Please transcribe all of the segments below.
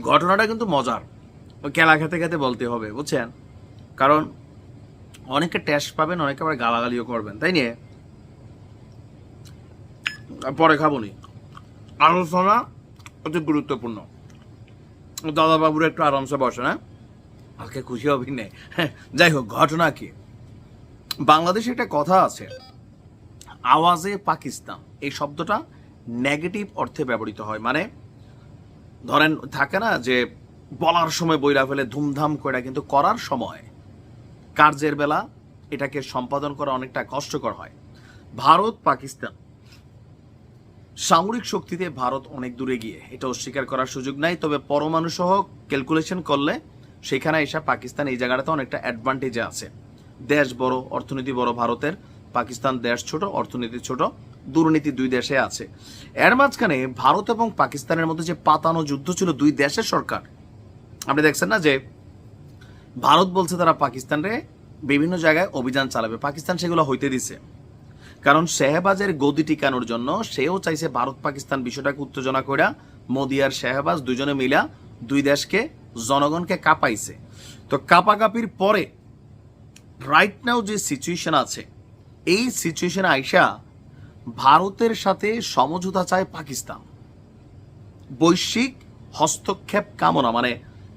ঘটনাটা কিন্তু মজার। কেলা খেতে খেতে বলতে হবে, বুঝছেন? কারণ অনেকে টেস্ট পাবেন, অনেকে আবার গালাগালিও করবেন, তাই নিয়ে? পরে খাব নি। আলোচনা অতি গুরুত্বপূর্ণ। দাদা বাবুর একটু আরামসে বসে না আজকে খুশি হবি নে। যাই হোক, ঘটনা কি? বাংলাদেশে একটা কথা আছে। আওয়াজে পাকিস্তান, এই শব্দটা নেগেটিভ অর্থে ব্যবহৃত হয়। মানে ধরেন, থাকে না যে বলার সময় বইরা ফেলে ধুমধাম করে কিন্তু করার সময় কার্যের বেলা এটাকে সম্পাদন করা অনেকটা কষ্টকর হয়। ভারত, পাকিস্তান। সামরিক শক্তিতে ভারত অনেক দূরে গিয়ে এটা অস্বীকার করার সুযোগ নাই, তবে পরমাণু সহ ক্যালকুলেশন করলে সেখানে এসে পাকিস্তান এই জায়গাটাতে অনেকটা অ্যাডভান্টেজে আছে। দেশ বড়, অর্থনীতি বড় ভারতের, পাকিস্তান দেশ ছোট, অর্থনীতি ছোট দুর্নীতি দুই দেশে আছে। এর মাঝখানে ভারত এবং পাকিস্তানের মধ্যে যে পাতানো যুদ্ধ ছিল দুই দেশের সরকার, আপনি দেখছেন না যে ভারত বলছে তারা পাকিস্তানরে বিভিন্ন জায়গায় অভিযান চালাবে। পাকিস্তান সেগুলো হইতে দিছে। কারণ শেহবাজের গদি টিকানোর জন্য সেও চাইছে ভারত পাকিস্তান বিষয়টাকে উত্তেজনা কইরা মোদি আর শেহবাজ দুজনে মিলা দুই দেশকে, জনগণকে কাঁপাইছে। তো কাপাকাপির পরে রাইট নাও যে সিচুয়েশন আছে, এই সিচুয়েশন আইসা ভারতের সাথে সমঝোতা চায় পাকিস্তান। বৈশ্বিক হস্তক্ষেপ কামনা মানে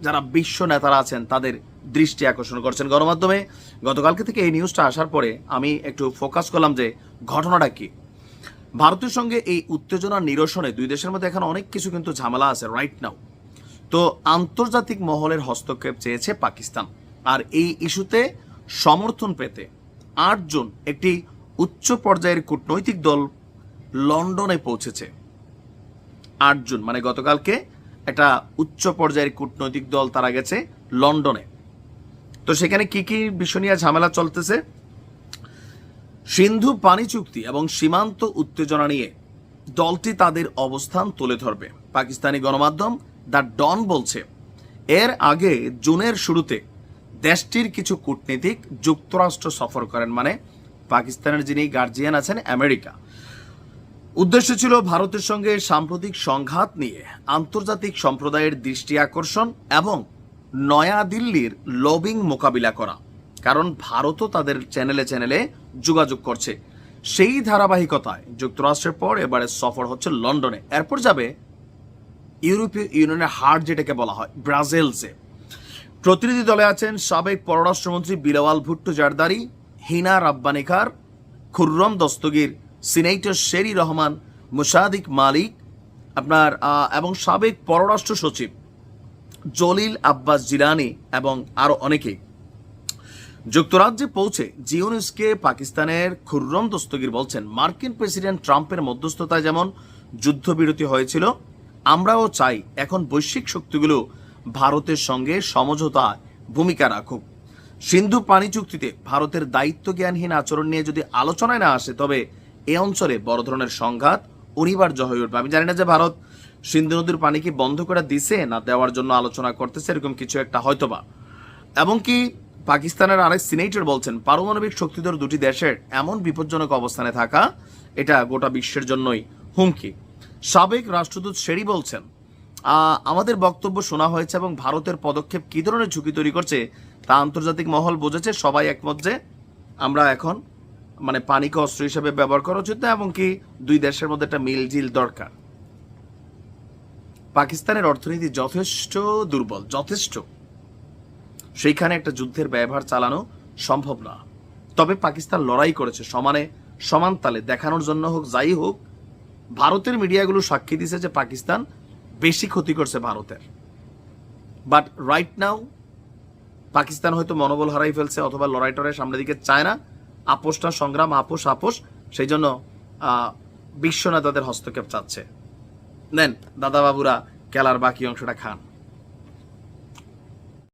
যারা বিশ্ব নেতারা আছেন, তাদের দৃষ্টি আকর্ষণ করছেন গণমাধ্যমে। গতকালকে থেকে এই নিউজটা আসার পরে আমি একটু ফোকাস করলাম যে ঘটনাটা কি। ভারতের সঙ্গে এই উত্তেজনা নিরসনে দুই দেশের মধ্যে এখন অনেক কিছু কিন্তু ঝামেলা আছে রাইট নাও তো আন্তর্জাতিক মহলের হস্তক্ষেপ চেয়েছে পাকিস্তান। আর এই ইস্যুতে সমর্থন পেতে আটজন, একটি উচ্চ পর্যায়ের কূটনৈতিক দল লন্ডনে পৌঁছেছে। আটজন মানে গতকালকে একটা উচ্চ পর্যায়ের কূটনৈতিক দল তারা গেছে লন্ডনে। তো সেখানে কি কি বিষয় নিয়ে ঝামেলা চলতেছে? সিন্ধু পানি চুক্তি এবং সীমান্ত উত্তেজনা নিয়ে দলটি তাদের অবস্থান তুলে ধরবে। পাকিস্তানি গণমাধ্যম দ্য ডন বলছে, এর আগে জুনের শুরুতে দেশটির কিছু কূটনীতিক যুক্তরাষ্ট্র সফর করেন মানে পাকিস্তানের যিনি গার্জিয়ান আছেন, আমেরিকা। উদ্দেশ্য ছিল ভারতের সঙ্গে সাম্প্রতিক সংঘাত নিয়ে আন্তর্জাতিক সম্প্রদায়ের দৃষ্টি আকর্ষণ এবং নয়াদিল্লির লবিং মোকাবিলা করা। কারণ ভারতও তাদের চ্যানেলে চ্যানেলে যোগাযোগ করছে। সেই ধারাবাহিকতায় যুক্তরাষ্ট্রের পর এবারে সফর হচ্ছে লন্ডনে। এরপর যাবে ইউরোপীয় ইউনিয়নের হার্ট যেটাকে বলা হয়, ব্রাজিলসে। প্রতিনিধি দলে আছেন সাবেক পররাষ্ট্রমন্ত্রী বিলাওয়াল ভুট্টো জারদারি হিনা রাব্বানিকার খুররম দস্তগীর সিনেটর শেরি রহমান মুসাদিক মালিক, আপনার এবং সাবেক পররাষ্ট্র সচিব জলিল আব্বাস জিলানি এবং আরও অনেকে। যুক্তরাজ্যে পৌঁছে জিওনিসকে পাকিস্তানের খুররম দস্তগীর বলছেন, মার্কিন প্রেসিডেন্ট ট্রাম্পের মধ্যস্থতায় যেমন যুদ্ধবিরতি হয়েছিল, আমরাও চাই এখন বৈশ্বিক শক্তিগুলো ভারতের সঙ্গে সমঝোতায় ভূমিকা রাখুক। সিন্ধু পানি চুক্তিতে ভারতের দায়িত্ব জ্ঞানহীন আচরণ নিয়ে যদি আলোচনায় না আসে, তবে এ অঞ্চলে বড় ধরনের সংঘাত অনিবার্য হয়ে উঠবে। আমি জানি না যে ভারত সিন্ধু নদীর পানি কি বন্ধ করে দিছে না দেওয়ার জন্য আলোচনা করতেছে, এরকম কিছু একটা হয়তোবা। এবং কি পাকিস্তানের আরেক সিনেটর বলছেন, পারমাণবিক শক্তিধর দুটি দেশের এমন বিপজ্জনক অবস্থানে থাকা, এটা গোটা বিশ্বের জন্যই হুমকি। সাবেক রাষ্ট্রদূত শেরি বলছেন আমাদের বক্তব্য শোনা হয়েছে এবং ভারতের পদক্ষেপ কি ধরনের ঝুঁকি তৈরি করছে তা আন্তর্জাতিক মহল বুঝেছে, সবাই একমত যে আমরা এখন মানে পানিকে অস্ত্র হিসেবে ব্যবহার করা উচিত না এবং কি দুই দেশের মধ্যে একটা মিলজিল দরকার। পাকিস্তানের অর্থনীতি যথেষ্ট দুর্বল, যথেষ্ট। সেইখানে একটা যুদ্ধের ব্যবহার চালানো সম্ভব না। তবে পাকিস্তান লড়াই করেছে সমানে, সমান তালে, দেখানোর জন্য হোক, যাই হোক, ভারতের মিডিয়াগুলো সাক্ষী দিছে যে পাকিস্তান বেশি ক্ষতি করছে ভারতের। বাট রাইট নাও পাকিস্তান হয়তো মনোবল হারাই ফেলছে অথবা লড়াই টড়াই সামনের দিকে চায় না। আপোষটা সংগ্রাম, আপোষ আপোষ। সেই জন্য বিশ্ব হস্তক্ষেপ চাচ্ছে। নেন দাদা বাবুরা খেলার বাকি অংশটা খান।